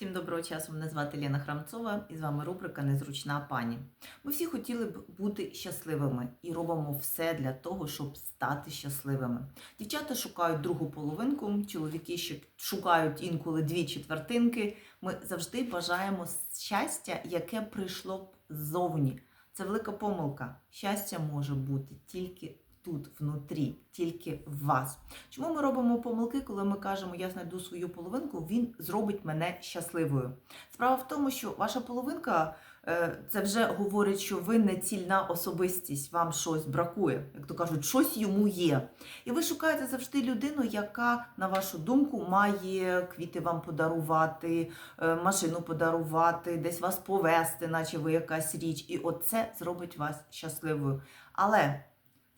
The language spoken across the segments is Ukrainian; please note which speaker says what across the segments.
Speaker 1: Всім доброго часу. Мене звати Лена Храмцова і з вами рубрика Незручна пані. Ми всі хотіли б бути щасливими і робимо все для того, щоб стати щасливими. Дівчата шукають другу половинку, чоловіки ще шукають інколи дві четвертинки. Ми завжди бажаємо щастя, яке прийшло б ззовні. Це велика помилка. Щастя може бути тільки тут, внутрі, тільки в вас. Чому ми робимо помилки, коли ми кажемо, я знайду свою половинку, він зробить мене щасливою? Справа в тому, що ваша половинка е, це вже говорить, що ви не цільна особистість, вам щось бракує, як то кажуть, щось йому є. І ви шукаєте завжди людину, яка, на вашу думку, має квіти вам подарувати, е, машину подарувати, десь вас повести, наче ви якась річ. І оце зробить вас щасливою. Але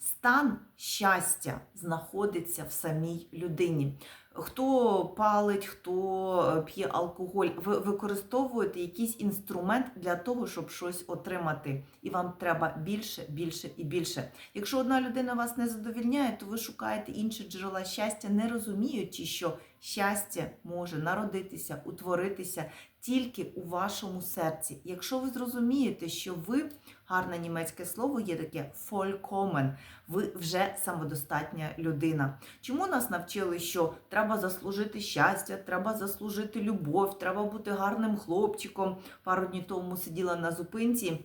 Speaker 1: стан щастя знаходиться в самій людині. Хто палить, хто е, п'є алкоголь, ви використовуєте якийсь інструмент для того, щоб щось отримати. І вам треба більше, більше і більше. Якщо одна людина вас не задовільняє, то ви шукаєте інші джерела щастя, не розуміючи, що щастя може народитися, утворитися тільки у вашому серці. Якщо ви зрозумієте, що ви гарне німецьке слово є таке «vollkommen», ви вже самодостатня людина. Чому нас навчили, що треба заслужити щастя, треба заслужити любов, треба бути гарним хлопчиком? Пару днів тому сиділа на зупинці.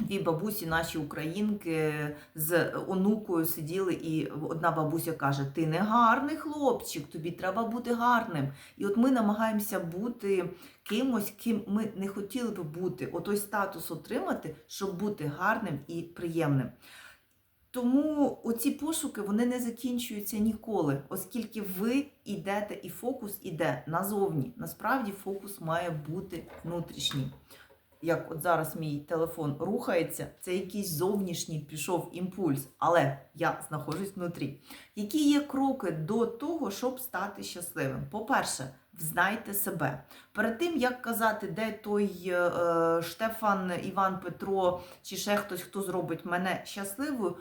Speaker 1: Дві бабусі, наші українки, з онукою сиділи, і одна бабуся каже: Ти не гарний хлопчик, тобі треба бути гарним. І от ми намагаємося бути кимось, ким ми не хотіли би бути, отой статус отримати, щоб бути гарним і приємним. Тому оці пошуки вони не закінчуються ніколи, оскільки ви йдете і фокус іде назовні. Насправді фокус має бути внутрішній. Як от зараз мій телефон рухається, це якийсь зовнішній пішов імпульс, але я знаходжусь внутрі. Які є кроки до того, щоб стати щасливим? По-перше, взнайте себе. Перед тим, як казати, де той е, Штефан, Іван Петро чи ще хтось, хто зробить мене щасливою,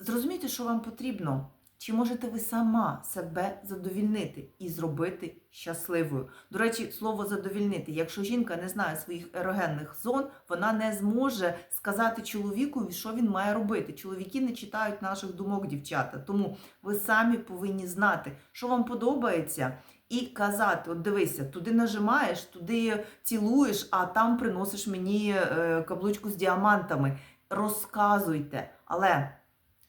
Speaker 1: зрозумійте, що вам потрібно. Чи можете ви сама себе задовільнити і зробити щасливою? До речі, слово задовільнити. Якщо жінка не знає своїх ерогенних зон, вона не зможе сказати чоловікові, що він має робити. Чоловіки не читають наших думок, дівчата. Тому ви самі повинні знати, що вам подобається, і казати: от дивися, туди нажимаєш, туди цілуєш, а там приносиш мені е, каблучку з діамантами. Розказуйте, але.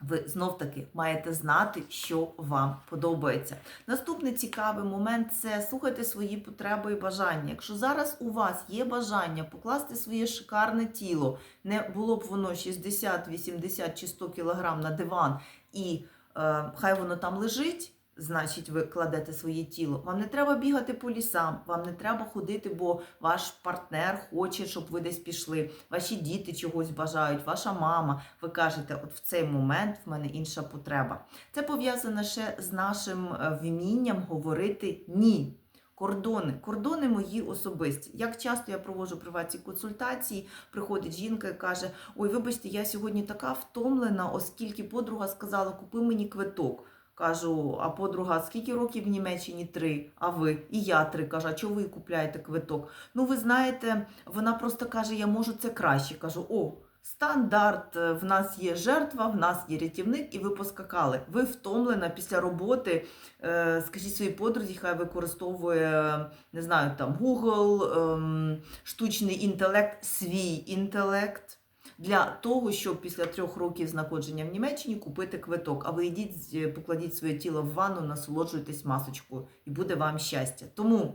Speaker 1: Ви знов таки маєте знати, що вам подобається. Наступний цікавий момент це слухайте свої потреби і бажання. Якщо зараз у вас є бажання покласти своє шикарне тіло, не було б воно 60, 80 чи 100 кг на диван, і е, хай воно там лежить. Значить, ви кладете своє тіло. Вам не треба бігати по лісам, вам не треба ходити, бо ваш партнер хоче, щоб ви десь пішли. Ваші діти чогось бажають, ваша мама. Ви кажете, от в цей момент в мене інша потреба. Це пов'язане ще з нашим е, вмінням говорити ні. Кордони, кордони мої особисті. Як часто я проводжу приватні консультації, приходить жінка і каже: Ой, вибачте, я сьогодні така втомлена, оскільки подруга сказала, купи мені квиток. Кажу, а подруга, скільки років в Німеччині? Три, а ви? І я три. Кажу, а чого ви купляєте квиток? Ну, ви знаєте, вона просто каже, я можу це краще. Кажу, о, стандарт, е, в нас є жертва, в нас є рятівник, і ви поскакали. Ви втомлена після роботи. Е, скажіть своїй подрузі, хай використовує, не знаю, там Google, ем, штучний інтелект, свій інтелект для того, щоб після трьох років знаходження в Німеччині купити квиток. А ви йдіть, покладіть своє тіло в ванну, насолоджуйтесь масочкою, і буде вам щастя. Тому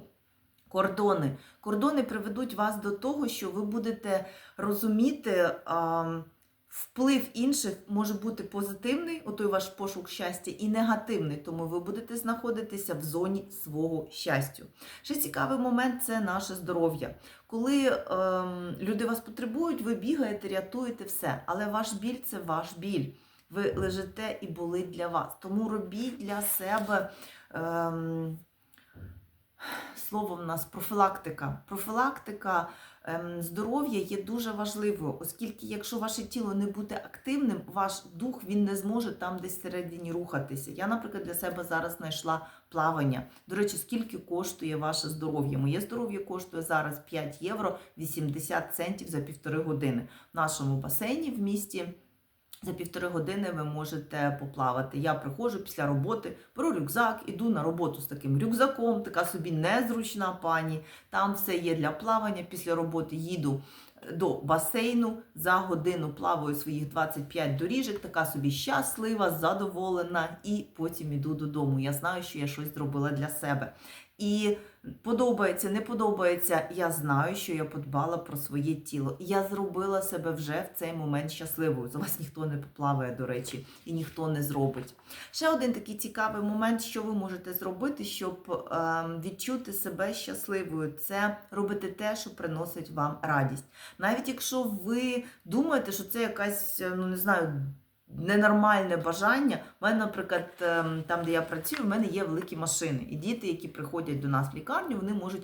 Speaker 1: кордони. Кордони приведуть вас до того, що ви будете розуміти. А, Вплив інших може бути позитивний, отой ваш пошук щастя, і негативний, тому ви будете знаходитися в зоні свого щастя. Ще цікавий момент це наше здоров'я. Коли ем, люди вас потребують, ви бігаєте, рятуєте все. Але ваш біль це ваш біль. Ви лежите і болить для вас. Тому робіть для себе. Ем, слово в нас профілактика. Профілактика ем, здоров'я є дуже важливою, оскільки якщо ваше тіло не буде активним, ваш дух він не зможе там десь всередині рухатися. Я, наприклад, для себе зараз знайшла плавання. До речі, скільки коштує ваше здоров'я? Моє здоров'я коштує зараз 5 євро 80 центів за півтори години. В нашому басейні в місті. За півтори години ви можете поплавати. Я приходжу після роботи, беру рюкзак, іду на роботу з таким рюкзаком, така собі незручна пані. Там все є для плавання. Після роботи їду до басейну, за годину плаваю своїх 25 доріжок, така собі щаслива, задоволена, і потім іду додому. Я знаю, що я щось зробила для себе. І подобається, не подобається. Я знаю, що я подбала про своє тіло. Я зробила себе вже в цей момент щасливою. За вас ніхто не поплаває, до речі, і ніхто не зробить. Ще один такий цікавий момент, що ви можете зробити, щоб е, відчути себе щасливою. Це робити те, що приносить вам радість. Навіть якщо ви думаєте, що це якась, ну не знаю. Ненормальне бажання. У мене, наприклад, ем, там, де я працюю, в мене є великі машини. І діти, які приходять до нас в лікарню, вони можуть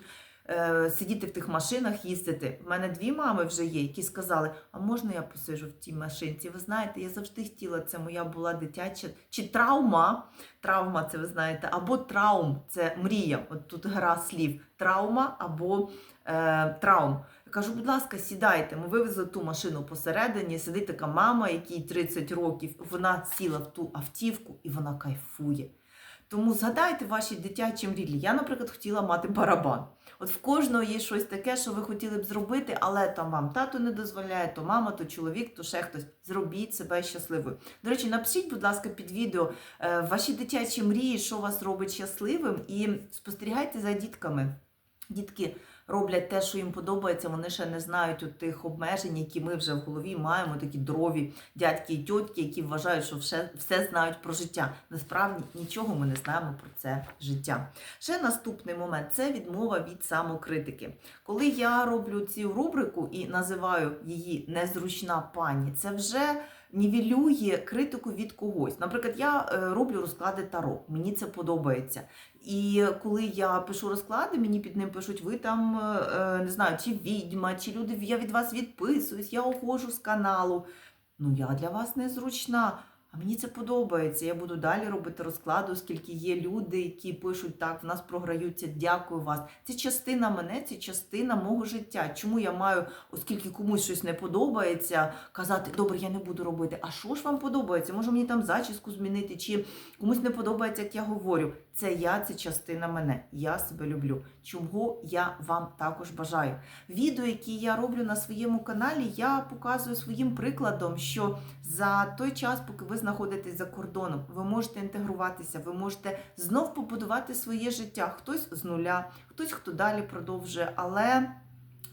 Speaker 1: сидіти в тих машинах, їздити. У мене дві мами вже є, які сказали: а можна я посижу в тій машинці? Ви знаєте, я завжди хотіла, це моя була дитяча чи травма. Травма, це ви знаєте, або траум це мрія. От тут гра слів. Травма або е, траум. Я кажу, будь ласка, сідайте. Ми вивезли ту машину посередині. Сидить така мама, якій 30 років. Вона сіла в ту автівку і вона кайфує. Тому згадайте ваші дитячі мрії. Я, наприклад, хотіла мати барабан. От в кожного є щось таке, що ви хотіли б зробити, але там вам тато не дозволяє, то мама, то чоловік, то ще хтось. Зробіть себе щасливою. До речі, напишіть, будь ласка, під відео е, ваші дитячі мрії, що вас робить щасливим, і спостерігайте за дітками. Дітки роблять те, що їм подобається, вони ще не знають от тих обмежень, які ми вже в голові маємо, такі дрові дядьки і тьотки, які вважають, що все, все знають про життя. Насправді нічого ми не знаємо про це життя. Ще наступний момент це відмова від самокритики. Коли я роблю цю рубрику і називаю її незручна пані, це вже нівелює критику від когось. Наприклад, я е, роблю розклади таро, мені це подобається. І коли я пишу розклади, мені під ним пишуть, ви там е, не знаю, чи відьма, чи люди, я від вас відписуюсь, я уходжу з каналу. Ну, я для вас незручна. А мені це подобається. Я буду далі робити розклади, оскільки є люди, які пишуть так, в нас програються, дякую вас. Це частина мене, це частина мого життя. Чому я маю, оскільки комусь щось не подобається, казати, добре, я не буду робити. А що ж вам подобається? Може мені там зачіску змінити, чи комусь не подобається, як я говорю. Це я, це частина мене. Я себе люблю. Чого я вам також бажаю. Відео, які я роблю на своєму каналі, я показую своїм прикладом, що за той час, поки ви знаходитесь за кордоном, ви можете інтегруватися, ви можете знов побудувати своє життя. Хтось з нуля, хтось хто далі продовжує, але.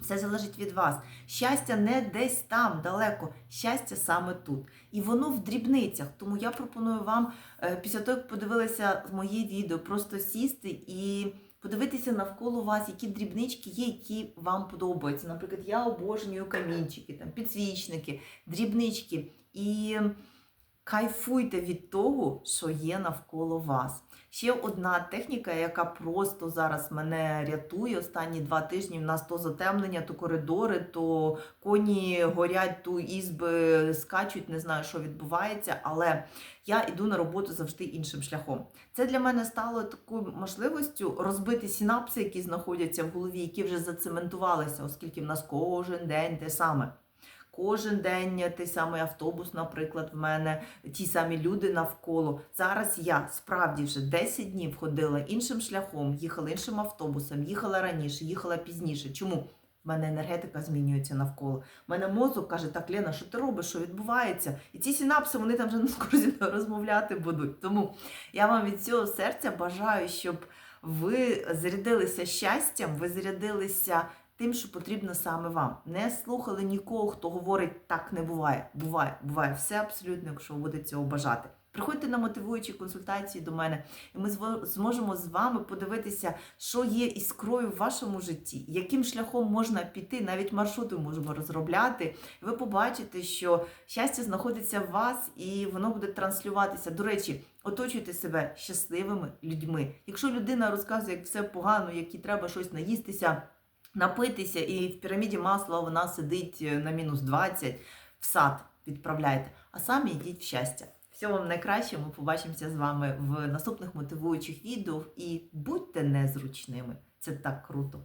Speaker 1: Все залежить від вас. Щастя не десь там далеко, щастя саме тут. І воно в дрібницях. Тому я пропоную вам, е, після того, як подивилися моє відео, просто сісти і подивитися навколо вас, які дрібнички є, які вам подобаються. Наприклад, я обожнюю камінчики, там, підсвічники, дрібнички. І кайфуйте від того, що є навколо вас. Ще одна техніка, яка просто зараз мене рятує. Останні два тижні в нас то затемнення, то коридори, то коні горять, то ізби скачуть, не знаю, що відбувається, але я йду на роботу завжди іншим шляхом. Це для мене стало такою можливістю розбити синапси, які знаходяться в голові, які вже зацементувалися, оскільки в нас кожен день те саме. Кожен день той самий автобус, наприклад, в мене ті самі люди навколо. Зараз я справді вже 10 днів ходила іншим шляхом, їхала іншим автобусом, їхала раніше, їхала пізніше. Чому? В мене енергетика змінюється навколо. В мене мозок каже, так, Лена, що ти робиш, що відбувається? І ці синапси, вони там вже не скоро розмовляти будуть. Тому я вам від цього серця бажаю, щоб ви зарядилися щастям, ви зарядилися тим, що потрібно саме вам. Не слухали нікого, хто говорить, так не буває. Буває, буває все абсолютно, якщо ви будете цього бажати. Приходьте на мотивуючі консультації до мене, і ми зможемо з вами подивитися, що є іскрою в вашому житті, яким шляхом можна піти, навіть маршрути можемо розробляти. Ви побачите, що щастя знаходиться в вас і воно буде транслюватися. До речі, оточуйте себе щасливими людьми. Якщо людина розказує, як все погано, як їй треба щось наїстися, напитися, і в піраміді масла вона сидить е, на мінус 20, в сад відправляйте, а самі йдіть в щастя. Всього вам найкраще, ми побачимося з вами в наступних мотивуючих відео і будьте незручними. Це так круто.